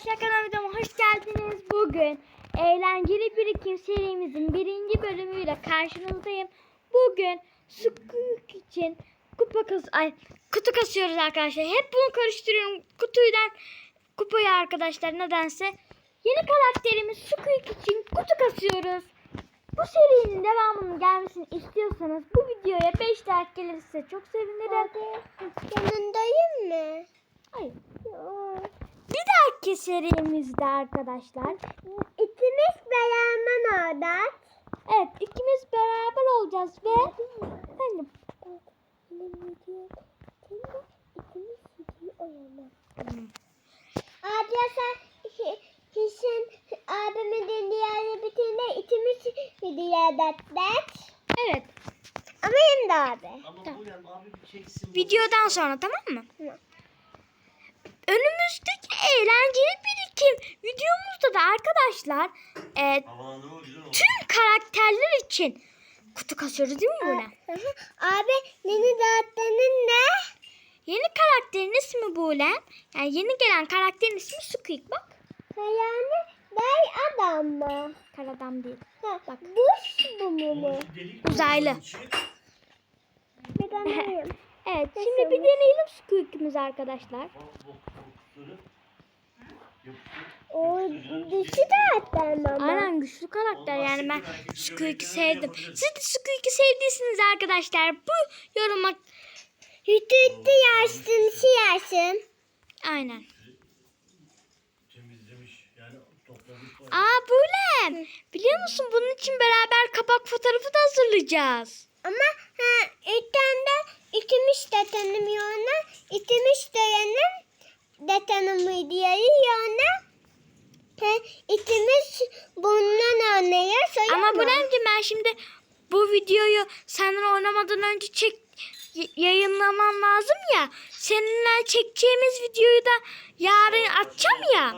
arkadaşlar kanalıma videoma hoş geldiniz. Bugün eğlenceli birikim serimizin birinci bölümüyle karşınızdayım. Bugün Squeak için kupa kas ay kutu kasıyoruz arkadaşlar. Hep bunu karıştırıyorum. Kutuyla kupayı arkadaşlar nedense. Yeni karakterimiz Squeak için kutu kasıyoruz. Bu serinin devamının gelmesini istiyorsanız bu videoya 5 like gelirse çok sevinirim. Yanındayım mı? Hayır. Bir dahaki serimizde arkadaşlar. İkimiz beraber orada. Evet ikimiz beraber olacağız ve efendim Arkadaşlar kesin abimin diğer bitirme ikimiz dert. evet Ama hem de abi. Ama Tamam. bu yani abi bir çeksin. videodan sonra tamam mı? Tamam. Önümüzdeki eğlenceli birikim videomuzda da arkadaşlar e, tüm karakterler için kutu kasıyoruz değil mi Buna? Abi neni dağıttığının ne? Yeni karakterin ismi Buğlen. Yani yeni gelen karakterin ismi Squeak bak. Yani bay adam mı? Karadam değil. Ha, Bak. Buş bu mu Uzaylı. Bir deneyim. Evet şimdi bir deneyelim Squeak'imizi arkadaşlar. O dişi dağıttın ama. Aynen güçlü karakter yani ben Squeak'i sevdim. Siz de Squeak'i sevdiyseniz arkadaşlar bu yoruma Hütü hütü yarsın, şey yarsın. aynen. Temizlemiş. Yani toplamış. Aa Bulen biliyor musun bunun için beraber kapak fotoğrafı da hazırlayacağız. Ama ha, ilk tane ikimiz de tanımıyor ona. İkimiz de yanım de tanımıyor diye yana. Ha, ikimiz bundan öyle Ama? Bulen'cim ben şimdi bu videoyu senden oynamadan önce çek y- yayınlamam lazım ya. Seninle çekeceğimiz videoyu da yarın atacağım ya.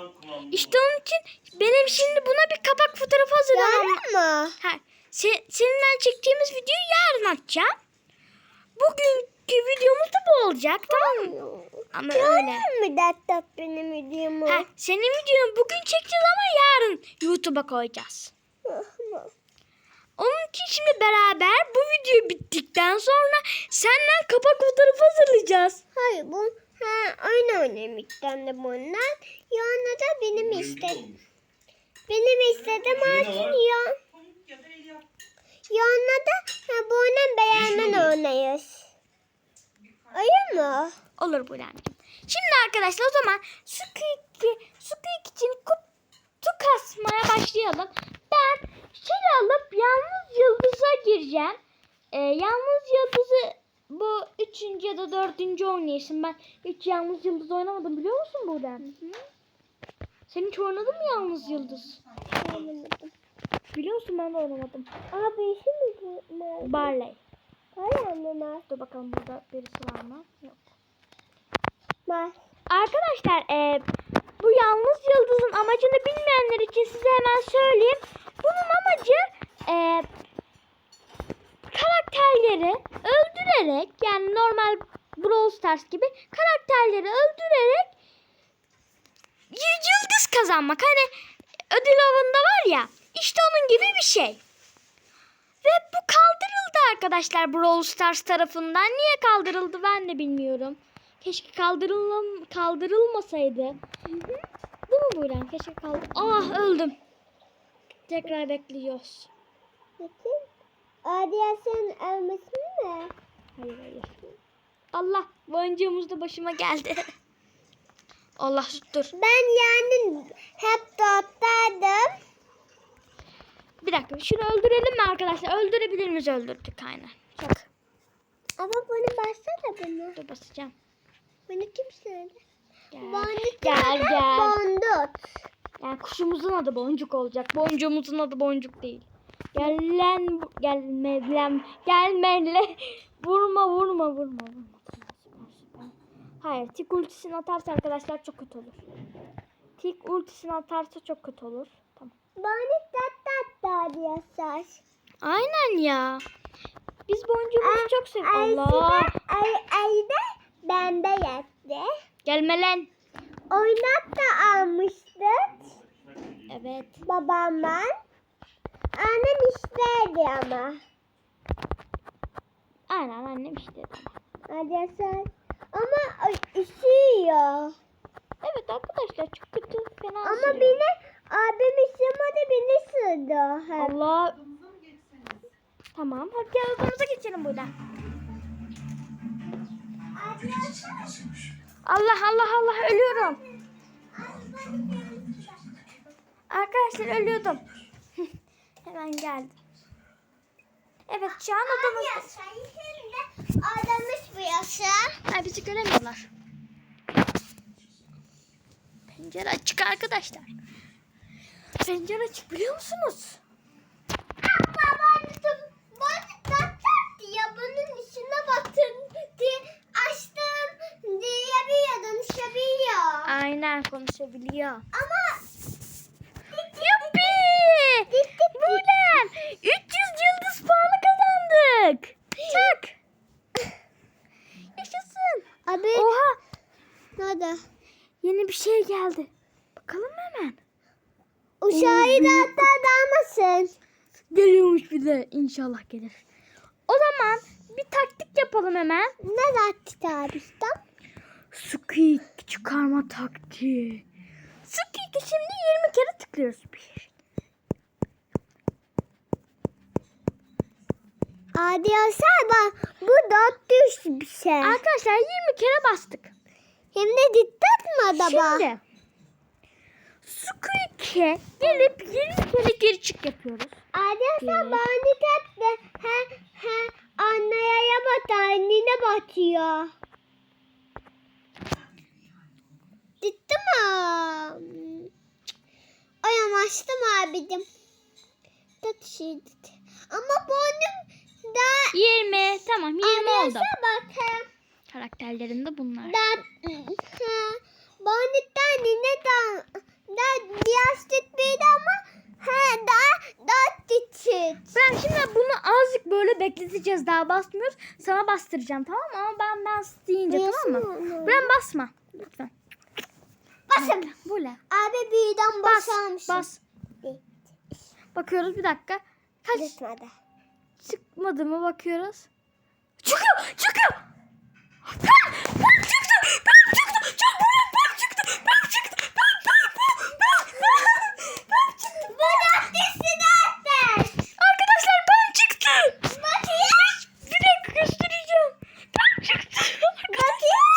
İşte onun için benim şimdi buna bir kapak fotoğrafı hazırlamam Yalan mı? Ha, se- seninle çekeceğimiz videoyu yarın atacağım. Bugünkü videomuz da bu olacak tamam mı? Ama öyle. Yalan mı dert benim videomu? Ha, senin videonu bugün çekeceğiz ama yarın YouTube'a koyacağız. Onun için şimdi beraber bu video bittikten sonra senden kapak fotoğrafı hazırlayacağız. Hayır bu ha, oyun ilk tane bundan. Yana da benim istedim. Benim istedim artık ya. Yana da ha, bundan beraber oynayız. Öyle mi? Olur bu Bulemciğim. Şimdi arkadaşlar o zaman Squeak, Squeak için kutu kasmaya başlayalım. Ben şey alıp yalnız yıldıza gireceğim. Ee, yalnız yıldızı bu üçüncü ya da dördüncü oynayışım. Ben hiç yalnız yıldız oynamadım biliyor musun Buğden? Sen hiç oynadın mı yalnız yıldız? Oynamadım. Biliyor musun ben de oynamadım. Abi işi mi bu? Barley. Hayır anne Dur bakalım burada birisi var mı? Yok. Var. Arkadaşlar e, bu yalnız yıldızın amacını bilmeyenler için size hemen söyleyeyim. Bunun amacı e, karakterleri öldürerek yani normal Brawl Stars gibi karakterleri öldürerek yıldız kazanmak. Hani ödül avında var ya işte onun gibi bir şey. Ve bu kaldırıldı arkadaşlar Brawl Stars tarafından. Niye kaldırıldı ben de bilmiyorum. Keşke kaldırılm kaldırılmasaydı. Değil mi? Keşke kaldır... Ah öldüm. Tekrar bekliyoruz. Bakın. Radyasyon ölmesi mi? Hayır hayır. Allah boncuğumuz da başıma geldi. Allah dur. Ben yani hep dörtteydim. Bir dakika şunu öldürelim mi arkadaşlar? Öldürebilir miyiz? Öldürdük aynen. Çok. Ama bunu bassana bunu. Dur basacağım. Bunu kim söyledi? Gel. Boncuk Gel, gel. Bonduk. Yani kuşumuzun adı boncuk olacak. Boncuğumuzun adı boncuk değil. Gel lan bu- gelme lan gelme lan. Vurma vurma vurma vurma. Hayır tik ultisini atarsa arkadaşlar çok kötü olur. Tik ultisini atarsa çok kötü olur. Tamam. Boncuk tat radyasyon. Aynen ya. Biz boncuğumuzu çok seviyoruz. Allah. Ay, ayda bende yattı. Gelme lan. Oynat da almıştı. Evet. babamdan. Annem istedi ama. Aynen annem. Hadi sen. Ama üşüyor. Evet arkadaşlar çok kötü fena Ama beni abim ısırmadı beni ısırdı. Allah. Tamam hadi gel odamıza geçelim buradan. Allah Allah Allah ölüyorum. Arkadaşlar ölüyordum. Hemen geldim. Evet şu an şimdi adamız bu yasa. Ha, bizi göremiyorlar. Pencere açık arkadaşlar. Pencere açık biliyor musunuz? Ben de ben de ya bunun içine baktım diye açtım diyebiliyordum seviyor. Aynen konuşabiliyor. Ama Yuppi! Bulan! 300 yıldız puanı kazandık. Çak. Yaşasın. abi Oha! nerede? Yeni bir şey geldi. Bakalım hemen. Uşağı da atlamasın. Geliyormuş bir de. İnşallah gelir. O zaman bir taktik yapalım hemen. Ne attı abi işte? Squeak çıkarma taktiği. Squeak'i şimdi 20 kere tıklıyoruz. Bir. Hadi yasa bak bu dört düş bir şey. Arkadaşlar 20 kere bastık. Hem de dikkat mi acaba? Şimdi Squeak'e gelip 20 kere geri çık yapıyoruz. Bir. bana tep de he he anneye bat annene batıyor. Gitti mi? Ay açtım abicim. Tat şey. Ama boynum da 20 tamam 20 oldu. Annesi bakın. Karakterlerim de bunlar. Da boynuktan ne da da yastık bir ama he da da küçük. Ben şimdi bunu azıcık böyle bekleteceğiz daha basmıyoruz. Sana bastıracağım tamam mı? Ama ben bas deyince tamam mı? Basma. Ben basma. Lütfen. Basın. Böyle. Abi birden Bas. basarmış. Bas. Bakıyoruz bir dakika. Kaç Gitmedi. çıkmadı mı bakıyoruz. Çıkıyor. Çıkıyor. Ben, ben çıktı. Ben çıktı. Çok büyük ben çıktı. Ben çıktı. Ben ben ben ben ben ben çıktı. Bu da dişini attı. Arkadaşlar ben çıktı. Bakayım. Bir dakika göstereceğim. Ben çıktı. Bakayım.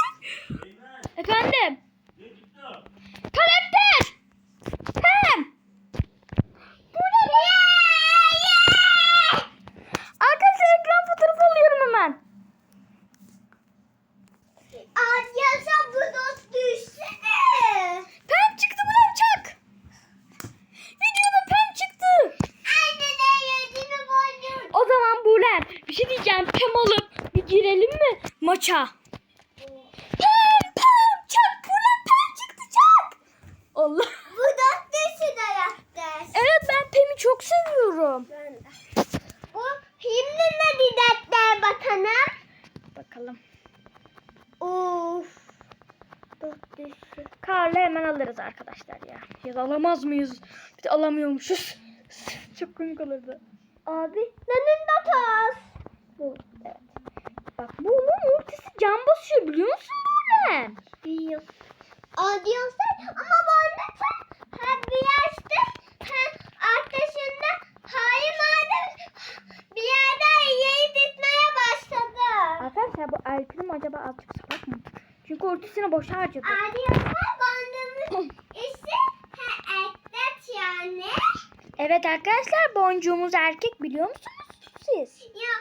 Eymen. Efendim. Ne gitti? Karakter. Hem. Bu ne be? Arkadaşlar ekran fotoğrafı alıyorum hemen. Abi yasa bu da düşsene. Pen çıktı mı lan çak? Videoda pen çıktı. Anne de yediğini boynum. O zaman Bulen bir şey diyeceğim. Pem alıp bir girelim mi maça? Pem pem çak Bulen pem çıktı çak. Allah. Bu da dişini yaptı. Evet ben Pem'i çok seviyorum. Ben de. Bu şimdi ne didetler bakalım. Bakalım. Of. Dört düştü. Karlı hemen alırız arkadaşlar da alamaz mıyız? Bir de alamıyormuşuz. çok komik olurdu. Abi nenin de pas. Bu evet. Bak bu onun ultisi can basıyor biliyor musun Bulen? Biliyorum. Adi olsaydı ama bana sen hem bir yaşta hem arkadaşında hayır madem bir yerden yeri gitmeye başladı. Arkadaşlar bu Alp'in acaba azıcık salak mı? Çünkü ultisini boşa harcadı. Adi olsa bandımın işi he eklet yani. Evet arkadaşlar boncuğumuz erkek biliyor musunuz siz? Ya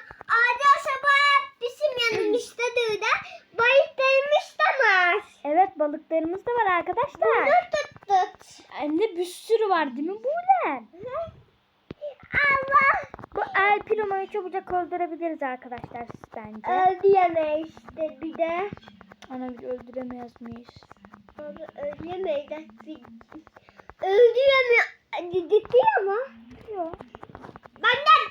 bu hep bizim yanımızda durdu. Bayıklarımız da var. Evet balıklarımız da var arkadaşlar. Bunu tuttuk. Hem de bir sürü var değil mi Bulen? Allah. Bu El Primo'yu çabucak öldürebiliriz arkadaşlar bence. Öldüremeyiz işte bir de. Ana bir öldüremez miyiz? Abi öldüremeyiz. Ciddi ama. Yok. Benden.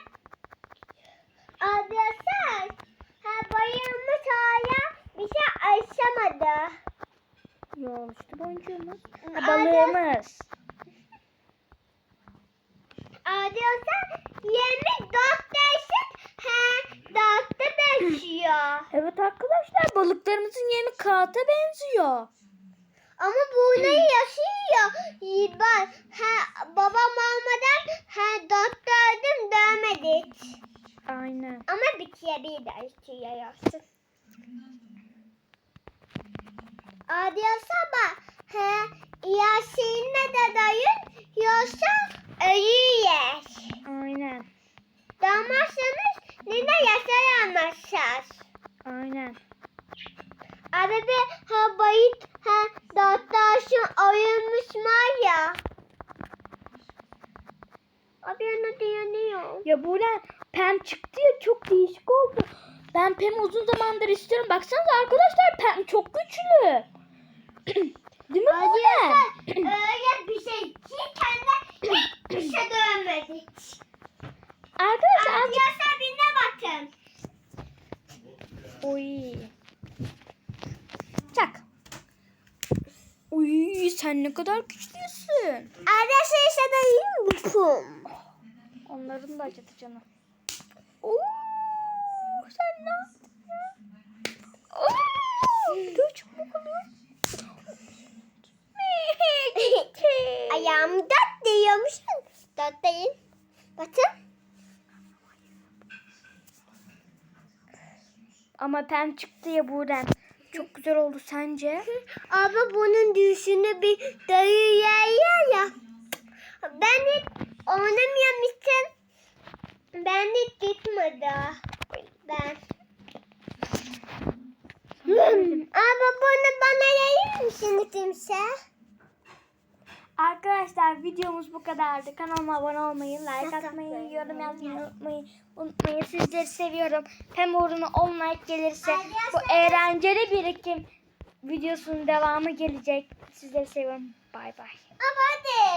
Arkadaşlar. Ha bayılmış hala bir şey aşamadı. Yok işte boncuğumuz. Ha, balığımız. Adiyorsa yemi değişik he dörtte benziyor. Evet arkadaşlar balıklarımızın yemi kağıta benziyor. Ama bunları yaşıyor. Ben he, babam olmadan he dört gördüm dövmedik. Aynen. Ama kere bir de yaşıyorsun. Adiyor sabah he yaşayınla da dayın yoksa ölüyer. Aynen. Damazsanız nene yaşayamazsınız. Aynen. Bir ha bayit ha dörttaşın oyulmuş var ya. Abi yana dayanıyor. Ya Buğra Pem çıktı ya çok değişik oldu. Ben Pem'i uzun zamandır istiyorum. Baksanıza arkadaşlar Pem çok güçlü. Değil mi? Adiyorsa öyle bir şey ki kendi hiçbir şey dövmedik. Arkadaşlar azıcık... Adiyorsa birine bakın. Oy. Çak. Uy sen ne kadar güçlüsün. Adiyorsa işte dayım bukum. Onların da acıdı canım. Oo, sen ne yaptın ya? Oo, bir de çok bakalım. Ayağım dört diyormuşsun. Dört değil. Bakın. Ama Pem çıktı ya buradan. Çok güzel oldu sence? Abi bunun düğüşünü bir dayı yer ya. Ben hiç oynamamıştım. Ben hiç gitmedi. Ben. Abi bunu bana yayar mısın kimse? Arkadaşlar videomuz bu kadardı. Kanalıma abone olmayı, like atmayı, yorum yazmayı unutmayın. unutmayın. Sizleri seviyorum. Hem uğruna 10 like gelirse bu eğlenceli birikim videosunun devamı gelecek. Sizleri seviyorum. Bay bay. Hadi.